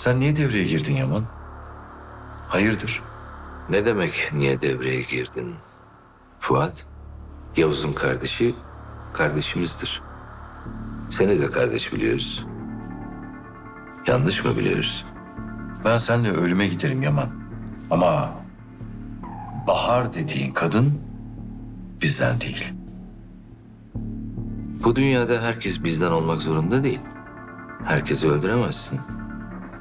Sen niye devreye girdin Yaman? Hayırdır? Ne demek niye devreye girdin? Fuat, Yavuz'un kardeşi kardeşimizdir. Seni de kardeş biliyoruz. Yanlış mı biliyoruz? Ben seninle ölüme giderim Yaman. Ama Bahar dediğin kadın bizden değil. Bu dünyada herkes bizden olmak zorunda değil. Herkesi öldüremezsin.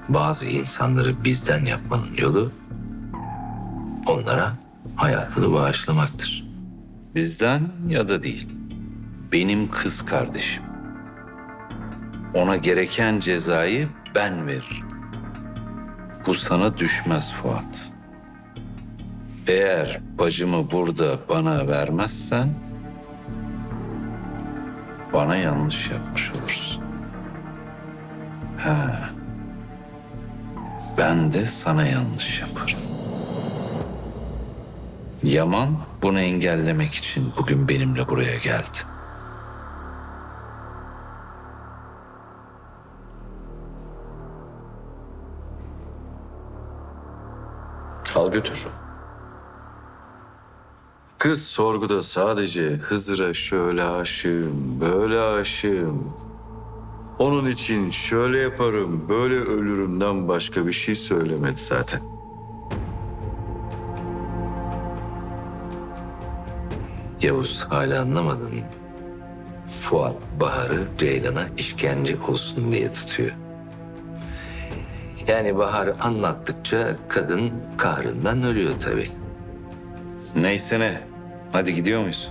Bazı insanları bizden yapmanın yolu onlara hayatını bağışlamaktır. Bizden ya da değil. Benim kız kardeşim. Ona gereken cezayı ben veririm. Bu sana düşmez Fuat. Eğer bacımı burada bana vermezsen bana yanlış yapmış olursun. Ha. Ben de sana yanlış yaparım. Yaman bunu engellemek için bugün benimle buraya geldi. Al götür. Kız sorguda sadece Hızır'a şöyle aşığım, böyle aşığım. Onun için şöyle yaparım, böyle ölürümden başka bir şey söylemedi zaten. Yavuz hala anlamadın mı? Fuat Bahar'ı Ceylan'a işkence olsun diye tutuyor. Yani Bahar anlattıkça kadın kahrından ölüyor tabii. Neyse ne. Hadi gidiyor muyuz?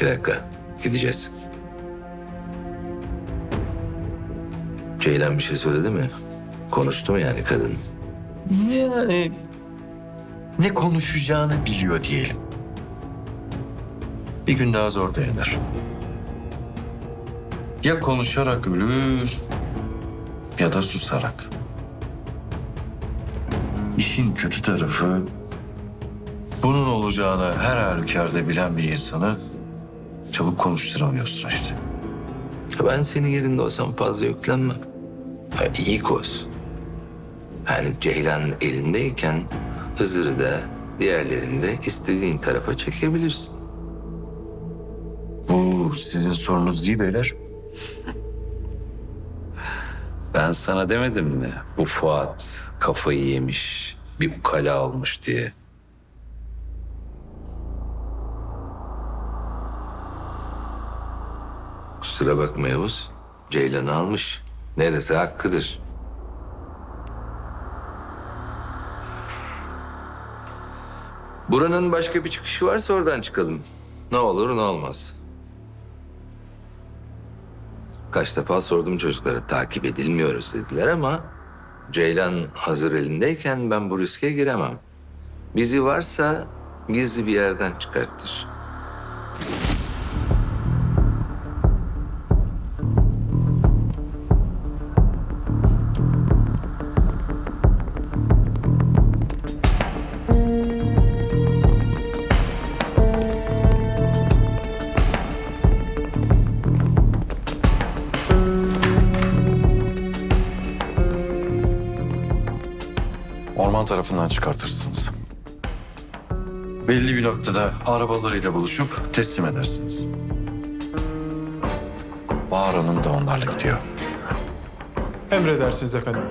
Bir dakika gideceğiz. Ceylan bir şey söyledi mi? Konuştu mu yani kadın? Yani ne konuşacağını biliyor diyelim. Bir gün daha zor dayanır. Ya konuşarak ölür ya da susarak. İşin kötü tarafı bunun olacağını her halükarda bilen bir insanı çabuk konuşturamıyorsun işte. Ben senin yerinde olsam fazla yüklenmem. İyi koz. Yani Ceylan elindeyken Hızır'ı da diğerlerini de istediğin tarafa çekebilirsin. Bu sizin sorunuz değil beyler. Ben sana demedim mi? Bu Fuat kafayı yemiş, bir ukala almış diye. Kusura bakma Yavuz. Ceylan'ı almış. Neresi hakkıdır. Buranın başka bir çıkışı varsa oradan çıkalım. Ne olur ne olmaz. Kaç defa sordum çocuklara takip edilmiyoruz dediler ama Ceylan hazır elindeyken ben bu riske giremem. Bizi varsa gizli bir yerden çıkartır. Orman tarafından çıkartırsınız. Belli bir noktada arabalarıyla buluşup teslim edersiniz. Bahar Hanım da onlarla gidiyor. Emredersiniz efendim.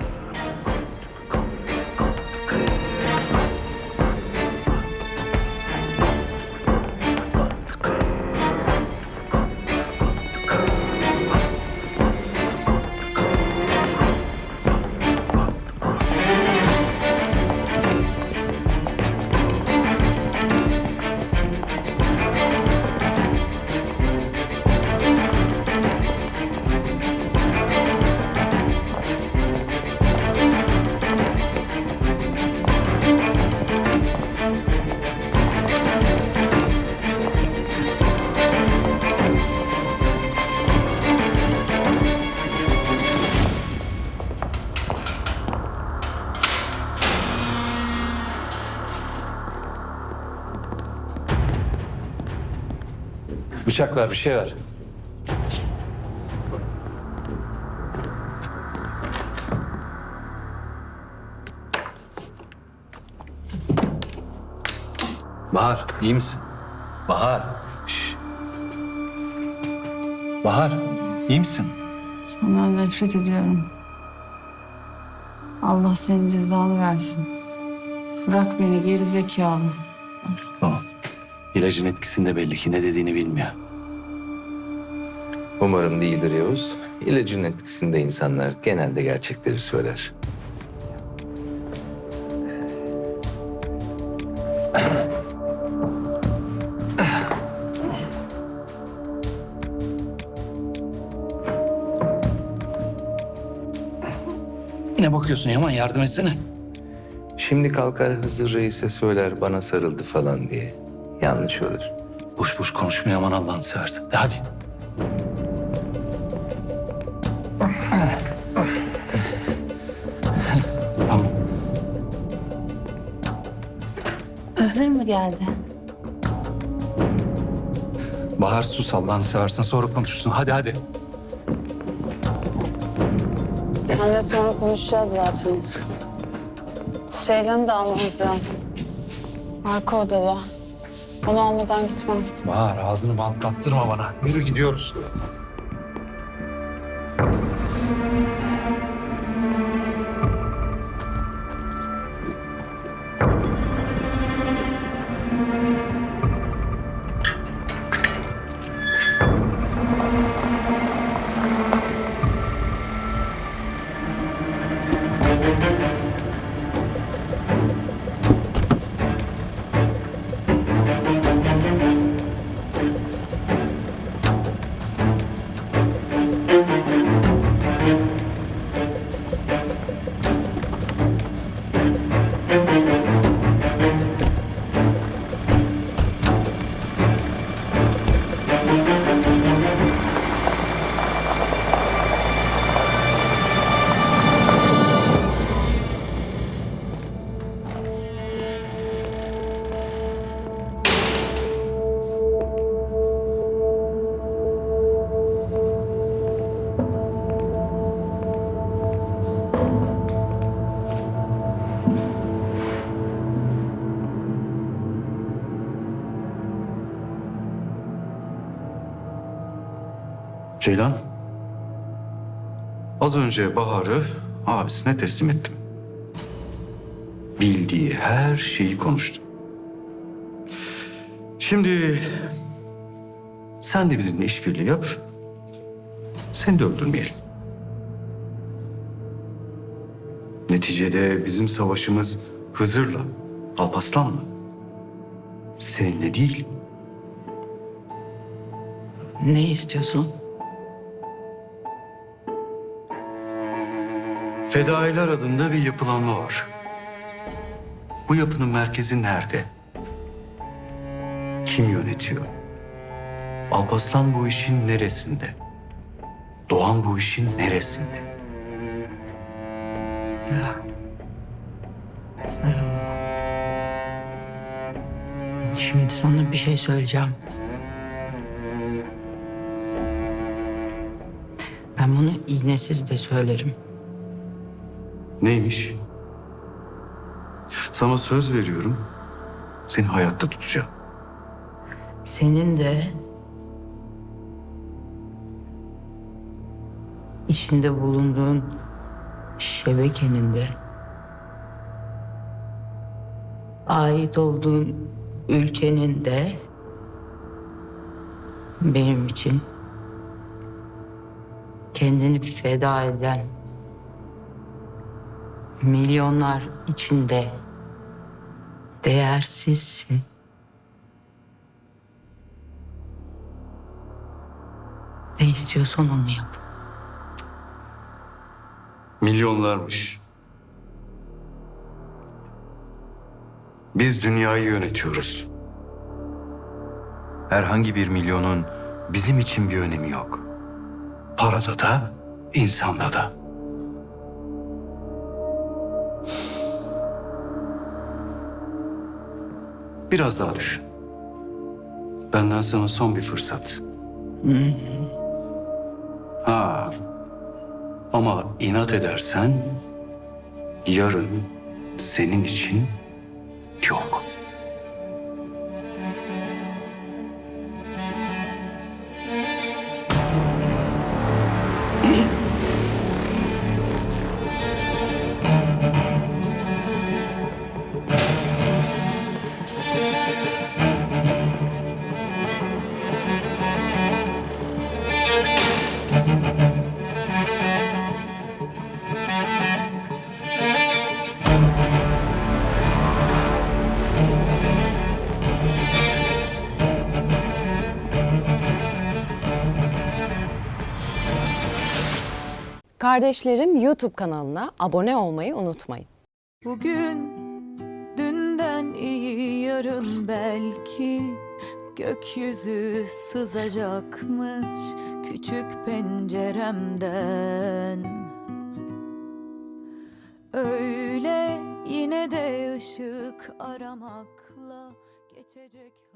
Bıçak ver, bir şey ver. Bahar, iyi misin? Bahar. Şş. Bahar, iyi misin? Senden nefret ediyorum. Allah senin cezanı versin. Bırak beni geri zekalı. Tamam. İlacın etkisinde belli ki ne dediğini bilmiyor. Umarım değildir Yavuz. İlacın etkisinde insanlar genelde gerçekleri söyler. Ne bakıyorsun Yaman? Yardım etsene. Şimdi kalkar Hızır Reis'e söyler bana sarıldı falan diye. Yanlış olur. Boş boş konuşma Yaman Allah'ını seversen. De hadi. tamam. Hızır mı geldi? Bahar sus Allah'ını seversen sonra konuşursun. Hadi hadi. Seninle sonra konuşacağız zaten. Ceylan'ı da almamız lazım. Arka odada. Onu almadan gitmem. Bahar ağzını bantlattırma bana. Yürü gidiyoruz. Ceylan. Az önce Bahar'ı abisine teslim ettim. Bildiği her şeyi konuştu. Şimdi sen de bizimle işbirliği yap. Seni de öldürmeyelim. Neticede bizim savaşımız Hızır'la, Alpaslan'la. Seninle değil. Ne istiyorsun? Fedailer adında bir yapılanma var. Bu yapının merkezi nerede? Kim yönetiyor? Alparslan bu işin neresinde? Doğan bu işin neresinde? Şimdi sana bir şey söyleyeceğim. Ben bunu iğnesiz de söylerim. Neymiş? Sana söz veriyorum. Seni hayatta tutacağım. Senin de içinde bulunduğun şebekenin de ait olduğun ülkenin de benim için kendini feda eden milyonlar içinde değersizsin. Ne istiyorsan onu yap. Milyonlarmış. Biz dünyayı yönetiyoruz. Herhangi bir milyonun bizim için bir önemi yok. Parada da, insanda da. Biraz daha düşün. Benden sana son bir fırsat. Ha, ama inat edersen yarın senin için yok. Kardeşlerim YouTube kanalına abone olmayı unutmayın. Bugün dünden iyi yarın belki gökyüzü sızacakmış küçük penceremden. Öyle yine de ışık aramakla geçecek.